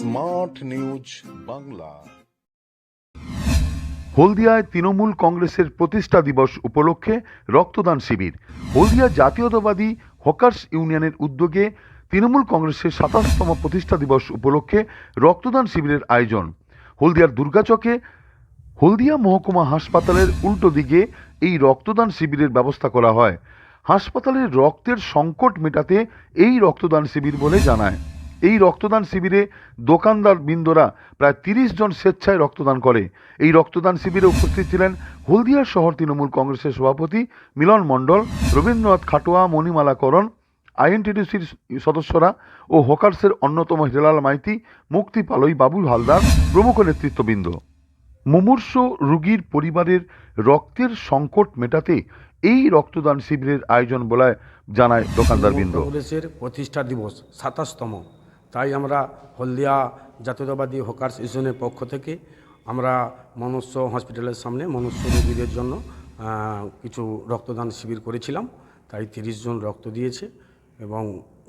Smart news Bangla. হলদিয়ায় Trinamool কংগ্রেসের প্রতিষ্ঠা দিবস উপলক্ষে রক্তদান শিবির। হলদিয়া জাতীয়তাবাদী হকার্স ইউনিয়নের উদ্যোগে তৃণমূল কংগ্রেসের সাতাশতম প্রতিষ্ঠা দিবস উপলক্ষে রক্তদান শিবিরের আয়োজন। হলদিয়ার দুর্গাচকে হলদিয়া মহকুমা হাসপাতালের উল্টো দিকে এই রক্তদান শিবিরের ব্যবস্থা করা হয়। হাসপাতালের রক্তের সংকট মেটাতে এই রক্তদান শিবির বলে জানায়। এই রক্তদান শিবিরে দোকানদার বৃন্দরা প্রায় তিরিশ জন স্বেচ্ছায় রক্তদান করে। এই রক্তদান শিবিরে উপস্থিত ছিলেন হলদিয়া শহর তৃণমূল কংগ্রেসের সভাপতি মিলন মণ্ডল, রবীন্দ্রনাথ খাটোয়া, মণিমালা করণ, আইএনটিডিসির সদস্যরা ও হকার্সের অন্যতম হেলাল মাইতি, মুক্তি পালই, বাবুল হালদার, প্রমুখ নেতৃত্ববৃন্দ। মুমূর্ষ রোগীর পরিবারের রক্তের সংকট মেটাতে এই রক্তদান শিবিরের আয়োজন বলায় জানায় দোকানদারবৃন্দ। কংগ্রেসের প্রতিষ্ঠা দিবস, সাতাশতম। তাই আমরা হলদিয়া জাতীয়তাবাদী হকার্স ইউনিয়নের পক্ষ থেকে আমরা মনুষ্য হসপিটালের সামনে মনুষ্য রোগীদের জন্য কিছু রক্তদান শিবির করেছিলাম। তাই তিরিশ জন রক্ত দিয়েছে এবং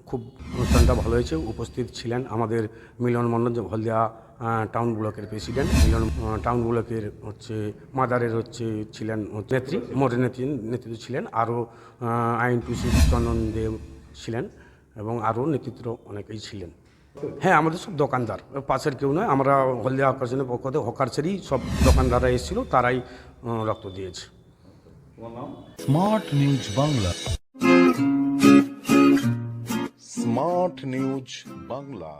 খুব অনুষ্ঠানটা ভালো হয়েছে। উপস্থিত ছিলেন আমাদের মিলন মন্ডল হলদিয়া টাউন ব্লকের প্রেসিডেন্ট। মিলন টাউন ব্লকের হচ্ছে মাদারের হচ্ছে ছিলেন নেত্রী মোটের নেত্রী, নেতৃত্ব ছিলেন। আরও আইন টুসি চন্দন দেব ছিলেন এবং আরও নেতৃত্ব অনেকেই ছিলেন। হ্যাঁ আমাদের সব দোকানদার। পাশের কেউ নয়, আমরা হলদিয়া হকার্সের পক্ষ থেকে হকার্সেরই সব দোকানদাররা এসেছিল, তারাই রক্ত দিয়েছে। Smart news Bangla. Smart news Bangla.